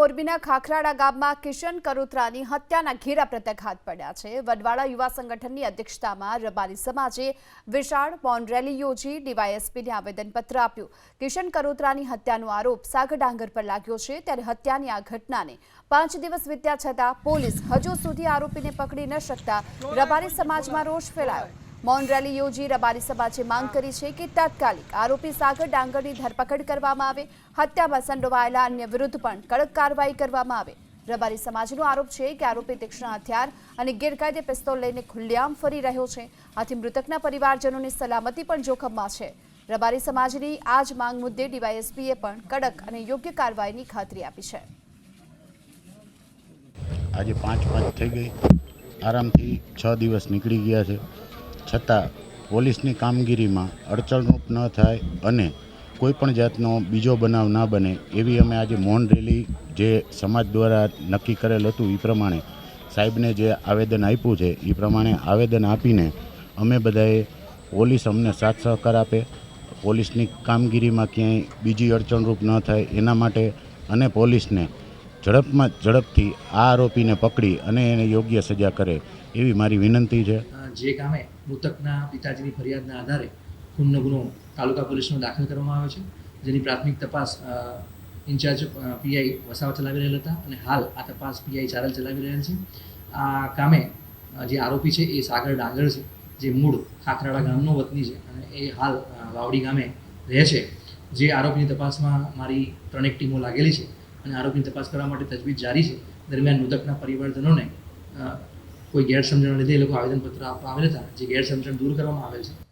મોરબીના ખાખરાડા ગામમાં કિશન કરોત્રાની હત્યાના ઘેરા પ્રત્યાઘાત પડ્યા છે. વડવાળા યુવા સંગઠનની અધ્યક્ષતામાં રબારી સમાજે વિશાળ મૌન રેલી યોજી ડીવાયએસપીને આવેદનપત્ર આપ્યું. કિશન કરોત્રાની હત્યાનો આરોપ સાગર ડાંગર પર લાગ્યો છે. ત્યારે હત્યાની આ ઘટનાને પાંચ દિવસ વીત્યા છતાં પોલીસ હજુ સુધી આરોપીને પકડી ન શકતા રબારી સમાજમાં રોષ ફેલાયો. મૌન રેલી યોજી રબારી સમાજે માંગ કરી છે કે તાત્કાલિક આરોપી સાગર ડાંગરની ધરપકડ કરવામાં આવે, હત્યામાં સંડોવાયેલા અન્ય વિરુદ્ધ પણ કડક કાર્યવાહી કરવામાં આવે. રબારી સમાજનો આરોપ છે કે આરોપી તીક્ષ્ણ હથિયાર અને ગેરકાયદે પિસ્તોલ લઈને ખુલ્લેઆમ ફરી રહ્યો છે. આથી મૃતકના પરિવારજનોની સલામતી પણ જોખમમાં છે. રબારી સમાજની આ જ માંગ મુદ્દે ડીવાયએસપીએ પણ કડક અને યોગ્ય કાર્યવાહીની ખાતરી આપી છે. આજે પાંચ પાંચ થઈ ગઈ. આરામથી છ દિવસ નીકળી ગયા છે. છતાં પોલીસની કામગીરીમાં અડચણરૂપ ન થાય અને કોઈ પણ જાતનો બીજો બનાવ ના બને એવી અમે આજે મૌન રેલી જે સમાજ દ્વારા નક્કી કરેલ હતું એ પ્રમાણે સાહેબને જે આવેદન આપ્યું છે એ પ્રમાણે આવેદન આપીને અમે બધાએ પોલીસ અમને સાથ સહકાર આપે, પોલીસની કામગીરીમાં ક્યાંય બીજી અડચણરૂપ ન થાય એના માટે અને પોલીસને ઝડપમાં ઝડપથી આ આરોપીને પકડી અને એને યોગ્ય સજા કરે એવી મારી વિનંતી છે. જે કામે મૃતકના પિતાજીની ફરિયાદના આધારે ખૂનનો ગુનો તાલુકા પોલીસમાં દાખલ કરવામાં આવ્યો છે. જેની પ્રાથમિક તપાસ ઇન્ચાર્જ પીઆઈ વસાવા ચલાવી રહેલા હતા અને હાલ આ તપાસ પીઆઈ ચારલ ચલાવી રહેલ છે. આ કામે જે આરોપી છે એ સાગર ડાંગર છે, જે મૂળ ખાખરાળા ગામનો વતની છે અને એ હાલ વાવડી ગામે રહે છે. જે આરોપીની તપાસમાં મારી ત્રણેક ટીમો લાગેલી છે અને આરોપીની તપાસ કરવા માટે તજવીજ જારી છે. દરમિયાન મૃતકના પરિવારજનોને કોઈ ગેરસમજણ લીધે એ લોકો આવેદનપત્ર આપવા આવેલ હતા. જે ગેરસમજણ દૂર કરવામાં આવેલ છે.